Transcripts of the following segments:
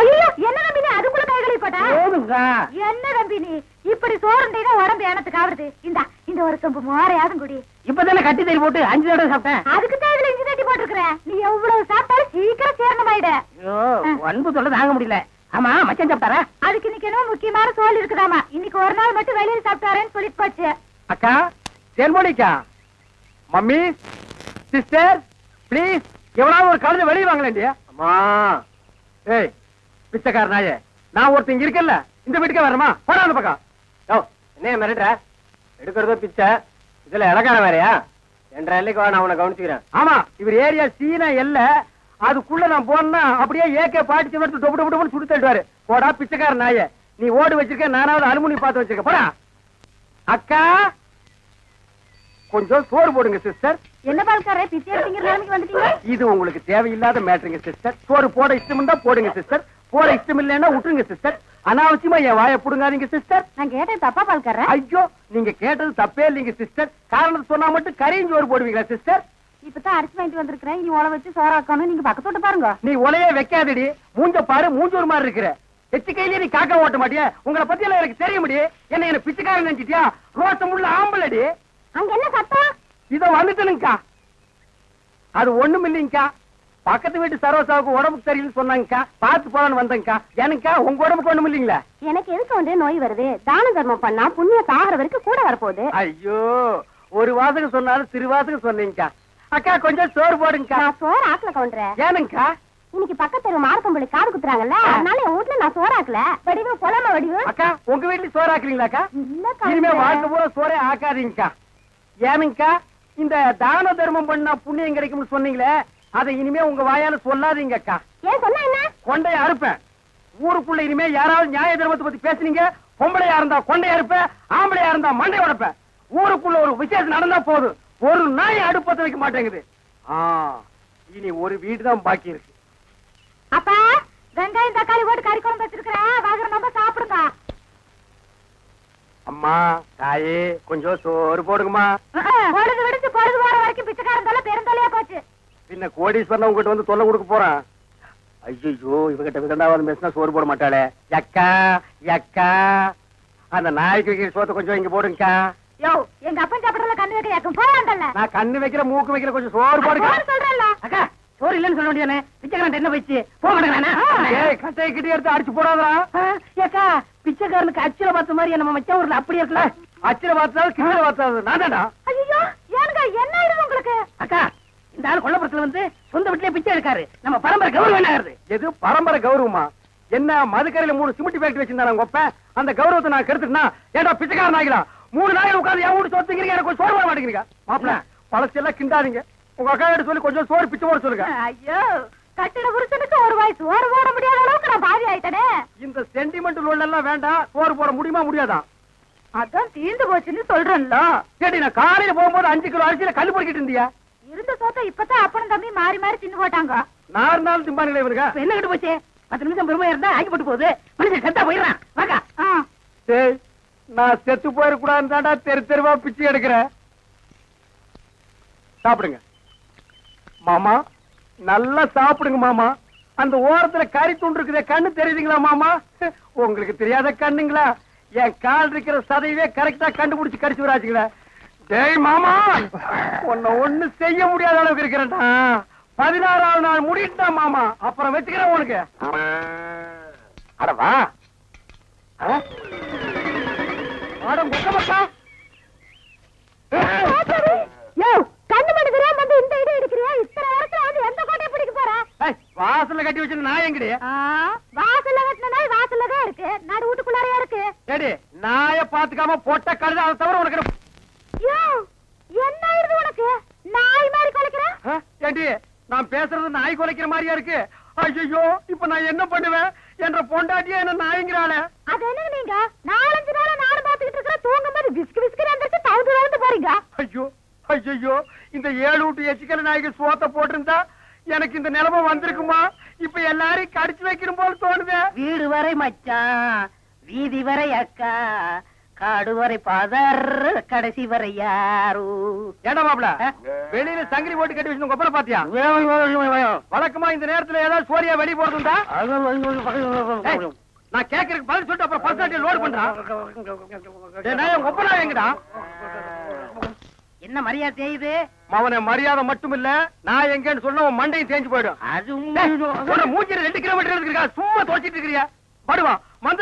ஐயோ என்ன தம்பி நீ அதுக்குள்ள கை கழுவி போட்டா? என்ன தம்பி நீ இப்படி சோறுண்டீங்க உடம்பு எனத்துக்கு ஆவறது? இந்தா இந்த ஒரு சொம்பு மோரையாதும் குடி. இப்பதானே கட்டி தறி போட்டு அஞ்சு தடவை சாப்பிட்டேன். அதுக்கு தான் இதுல இஞ்சி தட்டி நீ எவ்வளவு சாப்பிட்டாலும் சீக்கிரம் சேரணமாயிட ஐயோ அன்பு சொல்ல தாங்க முடியல. ஆமா மச்சான் சாப்பிட்டாரா? அதுக்கு இன்னைக்கு என்ன முக்கியமான சோல் இருக்குதாமா. இன்னைக்கு ஒரு நாள் மட்டும் வெளியில சாப்பிட்டாரேன்னு சொல்லிட்டு போச்சு. அக்கா தேன்மொழிக்கா மம்மி சிஸ்டர் ப்ளீஸ் எவனாவது ஒரு கழுதை வெளியே வாங்கலேண்டியா அம்மா. ஏய் பிச்சைக்கார நாயே நான் ஒருத்தன் இங்க இருக்கேன்ல இந்த வீட்டுக்கே வரணுமா? போடா அந்த பக்கம். யோ என்ன மிரட்டுற? எடுக்கிறதோ பிச்சை. இதுல இலக்கார வேறையா? என்ற எல்லைக்கு நான் உன்னை கவனிச்சுக்கிறேன். ஆமா. இவர் ஏரியா சீனா எல்ல. அதுக்குள்ள நான் போனா அப்படியே ஏகே பாட்டி எடுத்து டொப்பு டொப்பு தள்ளுவாரு. போடா பிச்சைக்கார நாயே நீ ஓடு வச்சிருக்க நானாவது அலுமினி பார்த்து வச்சிருக்க. போடா. அக்கா கொஞ்சம் சோறு போடுங்க சிஸ்டர். என்ன பால்காரே பிச்சை எடுத்தீங்க நிலைமைக்கு வந்துட்டீங்க? இது உங்களுக்கு தேவையில்லாத மேட்டருங்க சிஸ்டர். சோறு போட இஷ்டம் இருந்தா போடுங்க சிஸ்டர். போட இஷ்டம் இல்லைன்னா விட்டுருங்க சிஸ்டர். அனாவசியமா என் வாயை புடுங்காதீங்க சிஸ்டர். நான் கேட்டேன் தப்பா பால்காரே? ஐயோ நீங்க கேட்டது தப்பே இல்லைங்க சிஸ்டர். காரணம் சொன்னா மட்டும் கரையும் சோறு போடுவீங்களா சிஸ்டர்? இப்பதான் அரிசி வாங்கிட்டு வந்திருக்கிறேன். இனி உழ வச்சு சோறாக்கணும் நீங்க பக்கத்தோட்ட பாருங்க. நீ உலையே வைக்காதடி. மூஞ்ச பாரு மூஞ்சூர் மாதிரி இருக்கிற. எச்சு கையிலே நீ காக்கா ஓட்ட மாட்டியா? உங்களை பத்தி எல்லாம் எனக்கு தெரிய முடியும் என்ன என்ன பிச்சைக்காரன் நினைச்சிட்டியா? ரோசம் உள்ள ஆம்பளடி. அங்க என்ன சத்தம்? இத வந்துட்டனுங்கக்கா அது ஒண்ணும் இல்லைங்கக்கா பக்கத்து வீட்டு சரோசாவுக்கு உடம்புக்கு சரியில்லைன்னு சொன்னாங்கக்கா. பார்த்து போலான்னு வந்தேங்கக்கா எனக்கா உங்க உடம்புக்கு ஒண்ணும் இல்லைங்களா? எனக்கு எதுக்கு வந்து நோய் வருது? தான தர்மம் பண்ணா புண்ணிய தாகிற வரைக்கும் கூட வரப்போகுது. ஐயோ ஒரு வாசகம் சொன்னாலும் திருவாசகம் சொன்னீங்கக்கா அக்கா கொஞ்சம் சோறு போடுங்கக்கா. நான் சோறு ஆக்கல கவுண்டரேன் ஏனுங்கக்கா? இன்னைக்கு பக்கத்து தெரு மாரப்பம்பள்ளி காது குத்துறாங்கல்ல அதனால என் வீட்டுல நான் சோறு ஆக்கல. வடிவு பொலாம வடிவு. அக்கா உங்க வீட்டுல சோறு ஆக்குறீங்களாக்கா இல்ல இனிமே. வாழ்க்கை பூரா சோறே ஆக்காதீங்கக்கா. ஏனுங்கக்கா? இந்த தான தர்மம் பண்ணா புண்ணியம் கிடைக்கும்னு சொன்னீங்களே அதை இனிமே உங்க வாயால சொல்லாதீங்கக்கா ஏன் சொன்னா என்ன? கொண்டைய அறுப்பேன். ஊருக்குள்ள இனிமே யாராவது நியாய தர்மத்தை பத்தி பேசுனீங்க பொம்பளையா இருந்தா கொண்டைய அறுப்பேன் ஆம்பளையா இருந்தா மண்டை உடைப்பேன். ஊருக்குள்ள ஒரு விசேஷம் நடந்தா போதும் ஒரு நாய் அடுப்பத்த வைக்க மாட்டேங்குது. இனி ஒரு வீடு தான் பாக்கி இருக்கு. அப்பா வெங்காயம் தக்காளி போட்டு கறி குழம்பு வச்சிருக்கிறேன் வாங்குற நம்ம சாப்பிடுங்க. அம்மா தாயே கொஞ்சம் சோறு போடுங்கம்மா. வரைக்கும் பிச்சைக்காரன் தொல்லை பெருந்தொல்லையா போச்சு. பின்ன கோடீஸ்வரன் உங்ககிட்ட வந்து தொல்லை கொடுக்க போறான். ஐயோ இவகிட்ட விதண்டாவது பேசினா சோறு போட மாட்டாளே. யக்கா யக்கா. அந்த நாய்க்கு வைக்கிற சோத்தை கொஞ்சம் இங்க போடுங்கக்கா. யோ எங்க அப்பன் சாப்பிடறதுல கண்ணு வைக்க யாக்கும் போவாண்டல்ல நான் கண்ணு வைக்கிற மூக்கு வைக்கிற கொஞ்சம் சோறு போடுங்க. சொல்றேன்ல. அக்கா சோறு இல்லைன்னு சொல்ல வேண்டியதானே? பிச்சைக்காரன் என்ன போயிடுச்சு? போக மாட்டேங்கிறானா ஏய் கட்டையை கிட்டி எடுத்து அடிச்சு போடாதா ஏக்கா பிச்சைக்காரனுக்கு அச்சில பார்த்த மாதிரி நம்ம மச்ச ஊர்ல அப்படி இருக்கல அச்சில பார்த்தாலும் கீழே பார்த்தாலும் நான்டா ஐயோ ஏனுங்க என்ன இந்த ஆள் கொல்லப்புறத்துல வந்து சொந்த வீட்லயே பிச்சை எடுக்காரு. நம்ம பரம்பரை கௌரவம் என்ன ஆகுது? எது? பரம்பரை கௌரவமா? என்ன மதுக்கரையில மூணு சிமெண்ட் ஃபேக்டரி வச்சிருந்தாங்க அப்பன் அந்த கௌரவத்தை நான் கெடுத்துட்டா ஏன்டா பிச்சைக்காரன் ஆகிடா? மூணு நாள் உட்கார்ந்து என் வீட்டு சொத்துங்கிறீங்க எனக்கு சோறு போட மாட்டேங்கிறீங்க. மாப்பிள பழசெல்லாம் கிண்டாதீங்க. உங்க அக்கா கிட்ட சொல்லி கொஞ்சம் சோறு பிச்சை போட சொல்லுங்க. ஐயோ கட்டிட புருஷனுக்கு ஒரு வயசு சோறு போட முடியாத அளவுக்கு நான் பாதி ஆயிட்டனே. இந்த சென்டிமெண்ட் லோன் எல்லாம் வேண்டாம். சோறு போட முடியுமா முடியாதா? அதான் தீர்ந்து போச்சுன்னு சொல்றேன்ல. கேட்டி நான் காலையில போகும்போது அஞ்சு கிலோ அரிசியில கல் பொறுக்கிட்டு இருந்தியா? இருந்த சோத்த இப்பதான் அப்பனும் தம்பி மாறி மாறி தின்னு போட்டாங்க. நான் இருந்தாலும் திம்பானுங்களே இவனுங்க இப்ப என்ன கட்டு போச்சு? பத்து நிமிஷம் பெருமையா இருந்தா ஆக்கி போட்டு போகுது. மனுஷன் செத்தா போயிடுறான். வாக்கா. டேய் நான் செத்து போயிடக்கூடாதுன்னு தாண்டா தெரு தெருவா பிச்சை எடுக்கிறேன் சாப்பிடுங்க. மாமா நல்லா சாப்பிடுங்க மாமா. அந்த ஓரத்துல கறி துண்டு இருக்குதே கண்ணு தெரியுதுங்களா மாமா? உங்களுக்கு தெரியாத கண்ணுங்களா? என் கால் இருக்கிற சதையவே கரெக்டா கண்டுபிடிச்சு கடிச்சு விடாச்சுங்களா டேய் மாமா! உன்னை ஒண்ணு செய்ய முடியாத அளவுக்கு இருக்கிறேன்டா. பதினாறாவது நாள் முடிட்டா மாமா. அப்புறம் வச்சுக்கிறேன் உனக்கு. அடவா பிடிக்க போற? ஏய், வாசல்ல கட்டி வச்சிருந்த நாய் எங்கடி? வாசல்ல கட்டின நாய் வாசல்ல தான் இருக்கு. நடு வீட்டுக்குள்ளாரையா இருக்கு. நாய பாத்துக்காம பொட்ட கழுத அதை தவிர உனக்கு என்ன- உனக்கு? நாய் மாதிரி குலைக்கிற? ஏண்டி நான் பேசுறது நாய் குலைக்கிற மாதிரியா இருக்கு? ஐயோ இப்ப நான் என்ன பண்ணுவேன்? என்ற பொண்டாட்டியே என்ன நாய்ங்கிறாளே. அது என்ன நீங்க? நாலஞ்சு நாளா நானும் பாத்துக்கிட்டு இருக்கிற தூங்கும் போது விஸ்கு விஸ்கு எந்திரிச்சு தவுந்து தவுந்து போறீங்க. ஐயோ ஐயோ இந்த ஏழு விட்டு எச்சிக்கல நாய்க்கு சோத்த போட்டிருந்தா எனக்கு இந்த நிலைமை வந்திருக்குமா? இப்ப எல்லாரையும் கடிச்சு வைக்கணும் போல தோணுதே. வீடு வரை மச்சான் வீதி வரை அக்கா. காடு வரை பாதர் கடைசி வரை யாரு ஏடா மாப்ள? வெளியில சங்கிலி போட்டு கட்டி வச்சு கொப்பரை பாத்தியா வழக்கமா இந்த நேரத்துல ஏதாவது சோரியா வெளிய போறதுண்டா நான் கேக்குறதுக்கு பதில் சொல்லிட்டு அப்புறம் பர்சனாலிட்டி லோட் பண்றான் ஒப்பனா எங்கடா என்ன மரியாதை செய்யுது மவன மரியாதை மட்டும் இல்ல நான் எங்கன்னு சொன்னா உன் மண்டையும் தேஞ்சு போயிடும் அது மூஞ்சில ரெண்டு கிலோமீட்டர் இருக்கா சும்மா தோச்சிட்டு இருக்கிறியா படுவா மந்திரவாதி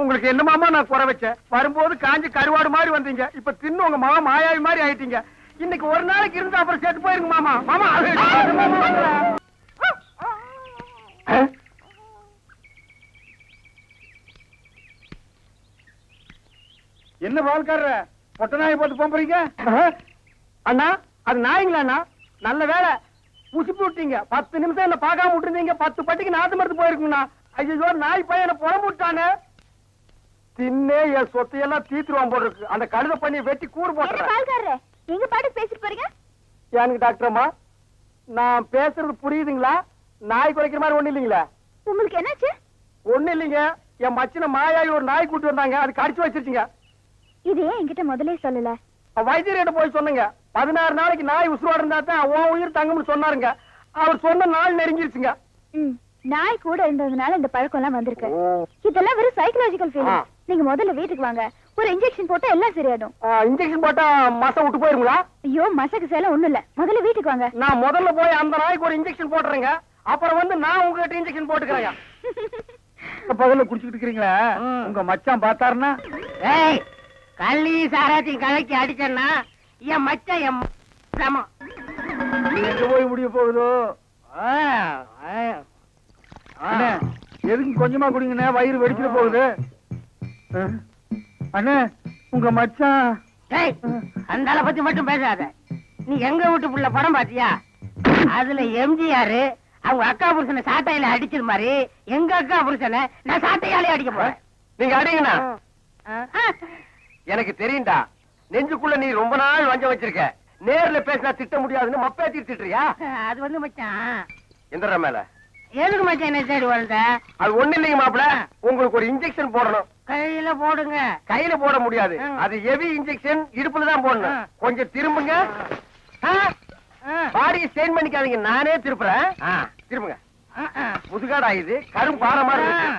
உங்களுக்கு என்ன மாமா நான் குறை வச்சேன்? வரும்போது காஞ்சி கருவாடு மாதிரி வந்தீங்க. இப்ப தின்னு உங்க மாமா மாயாவி மாதிரி ஆயிட்டீங்க. இன்னைக்கு ஒரு நாளைக்கு இருந்தா அப்புறம் செத்து போயிருங்க மாமா. மாமா என்ன பால்காரர? பொட்ட நாயை போட்டு போறீங்க அண்ணா அது நாய்ங்களா அண்ணா? நல்ல வேலை உசுப்பி விட்டீங்க. பத்து நிமிஷம் என்ன பார்க்காம விட்டுருந்தீங்க. பத்து பட்டிக்கு நாத்து மருந்து போயிருக்குங்கண்ணா. ஐயோ நாய் பையனை புறம்பு விட்டானே. தின்னே என் சொத்தையெல்லாம் தீத்துருவான் போல இருக்கு. அந்த கழுத பண்ணி வெட்டி கூறு பால்காரரே? எங்க பாட்டுக்கு பேசிட்டு போறீங்க? எனக்கு டாக்டர் அம்மா? நான் பேசுறது புரியுதுங்களா? நாய் குறைக்கிற மாதிரி ஒண்ணு இல்லைங்களா? உங்களுக்கு என்னாச்சு? ஒண்ணு இல்லைங்க. என் மச்சின மாயாவி ஒரு நாய் கூட்டு வந்தாங்க. அது கடிச்சு வச்சிருச்சுங்க. இது ஏன் என்கிட்ட முதல்ல சொல்லல? வைத்தியர்கிட்ட போய் சொன்னங்க. பதினாறு நாளைக்கு நாய் உசுரோட இருந்தா தான் உன் உயிர் தங்கும்னு சொன்னாருங்க. அவர் சொன்ன நாள் நெருங்கிருச்சுங்க. ம். நாய் கூட இருந்ததுனால இந்த பழக்கம் எல்லாம் வந்திருக்கு. இதெல்லாம் வெறும் சைக்கலாஜிக்கல். ஃபீலிங் நீங்க முதல்ல வீட்டுக்கு வாங்க. ஒரு இன்ஜெக்ஷன் போட்டா எல்லாம் சரியாயிடும். இன்ஜெக்ஷன் போட்டா மசம் விட்டு போயிருங்களா? ஐயோ மசக்கு சேலம் ஒண்ணும் இல்ல. முதல்ல வீட்டுக்கு வாங்க. நான் முதல்ல போய் அந்த நாய்க்கு ஒரு இன்ஜெக்ஷன் போட்டுறேங்க. அப்புறம் வந்து நான் உங்ககிட்ட இன்ஜெக்ஷன் போட்டுக்கிறேங்க. பகல்ல குடிச்சிட்டு இருக்கீங்களா உங்க மச்சான் பார்த்தாருன்னா? ஏய் கள்ளி சாராத்தையும் கலக்கி அடிச்சேன்னா என் மச்சான் என் ம- சமம். எங்க போய் முடிய போகுதோ? எதுக்கு கொஞ்சமா குடிங்கண்ணே? வயிறு வெடிச்சிட போகுது. அண்ணே உங்க மச்சான் அந்த ஆளை பத்தி மட்டும் பேசாத. நீ எங்க வீட்டு புள்ள படம் பாத்தியா? அதுல எம்ஜிஆர் அவங்க அக்கா புருஷனை சாட்டையில அடிச்சது மாதிரி எங்க அக்கா புருஷனை நான் சாட்டையாலே அடிக்க போறேன். நீங்க அடிங்கண்ணா. ஆ. எனக்கு தெரியும்டா நெஞ்சுக்குள்ள நீ ரொம்ப நாள் வஞ்சம் வச்சிருக்க. நேர்ல பேசினா திட்ட முடியாதுன்னு மப்பேத்தி திட்டுறியா? அது வந்து மச்சான். எந்திர மேல. எதுக்கு மச்சான் என்ன தேடி வந்த அது ஒண்ணு இல்லைங்க மாப்பிள. உங்களுக்கு ஒரு இன்ஜெக்ஷன் போடணும். கையில போடுங்க. கையில போட முடியாது. அது ஹெவி இன்ஜெக்ஷன் இடுப்புல தான் போடணும். கொஞ்சம் திரும்புங்க. பாடியை ஸ்டெயின் பண்ணிக்காதீங்க. நானே திருப்புறேன். திரும்புங்க. முதுகாடா இது. கரும் மாதிரி இருக்கு.